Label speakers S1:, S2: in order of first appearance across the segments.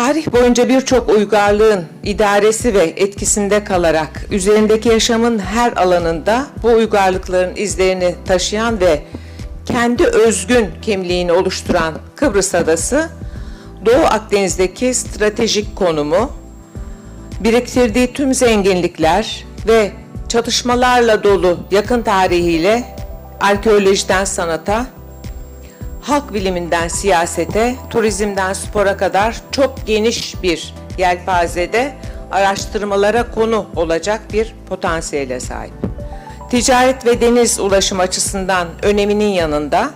S1: Tarih boyunca birçok uygarlığın idaresi ve etkisinde kalarak üzerindeki yaşamın her alanında bu uygarlıkların izlerini taşıyan ve kendi özgün kimliğini oluşturan Kıbrıs Adası, Doğu Akdeniz'deki stratejik konumu, biriktirdiği tüm zenginlikler ve çatışmalarla dolu yakın tarihiyle arkeolojiden sanata, halk biliminden siyasete, turizmden spora kadar çok geniş bir yelpazede araştırmalara konu olacak bir potansiyele sahip. Ticaret ve deniz ulaşım açısından öneminin yanında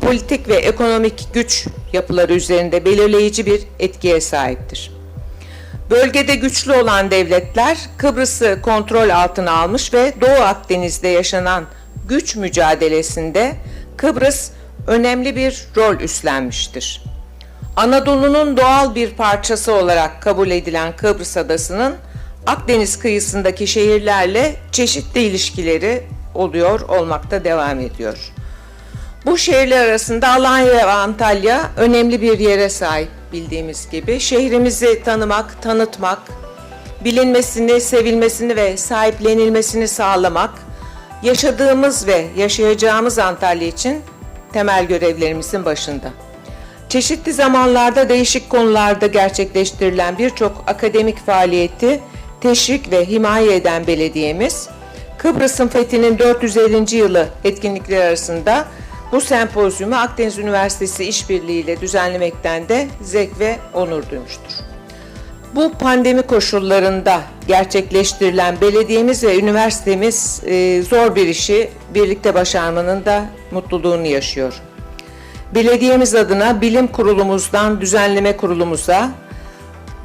S1: politik ve ekonomik güç yapıları üzerinde belirleyici bir etkiye sahiptir. Bölgede güçlü olan devletler Kıbrıs'ı kontrol altına almış ve Doğu Akdeniz'de yaşanan güç mücadelesinde Kıbrıs önemli bir rol üstlenmiştir. Anadolu'nun doğal bir parçası olarak kabul edilen Kıbrıs Adası'nın Akdeniz kıyısındaki şehirlerle çeşitli ilişkileri oluyor, olmakta devam ediyor. Bu şehirler arasında Alanya ve Antalya önemli bir yere sahip bildiğimiz gibi. Şehrimizi tanımak, tanıtmak, bilinmesini, sevilmesini ve sahiplenilmesini sağlamak, yaşadığımız ve yaşayacağımız Antalya için temel görevlerimizin başında. Çeşitli zamanlarda değişik konularda gerçekleştirilen birçok akademik faaliyeti teşvik ve himaye eden belediyemiz, Kıbrıs'ın fethinin 450. yılı etkinlikleri arasında bu sempozyumu Akdeniz Üniversitesi işbirliğiyle düzenlemekten de zevk ve onur duymuştur. Bu pandemi koşullarında gerçekleştirilen belediyemiz ve üniversitemiz e, zor bir işi birlikte başarmanın da mutluluğunu yaşıyor. Belediyemiz adına bilim kurulumuzdan düzenleme kurulumuza,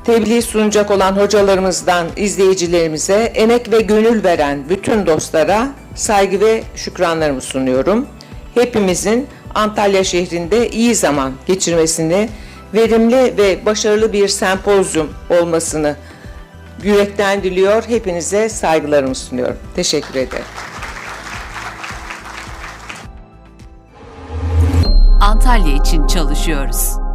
S1: tebliğ sunacak olan hocalarımızdan izleyicilerimize, emek ve gönül veren bütün dostlara saygı ve şükranlarımı sunuyorum. Hepimizin Antalya şehrinde iyi zaman geçirmesini, verimli ve başarılı bir sempozyum olmasını yürekten diliyor. Hepinize saygılarımı sunuyorum. Teşekkür ederim.
S2: Antalya için çalışıyoruz.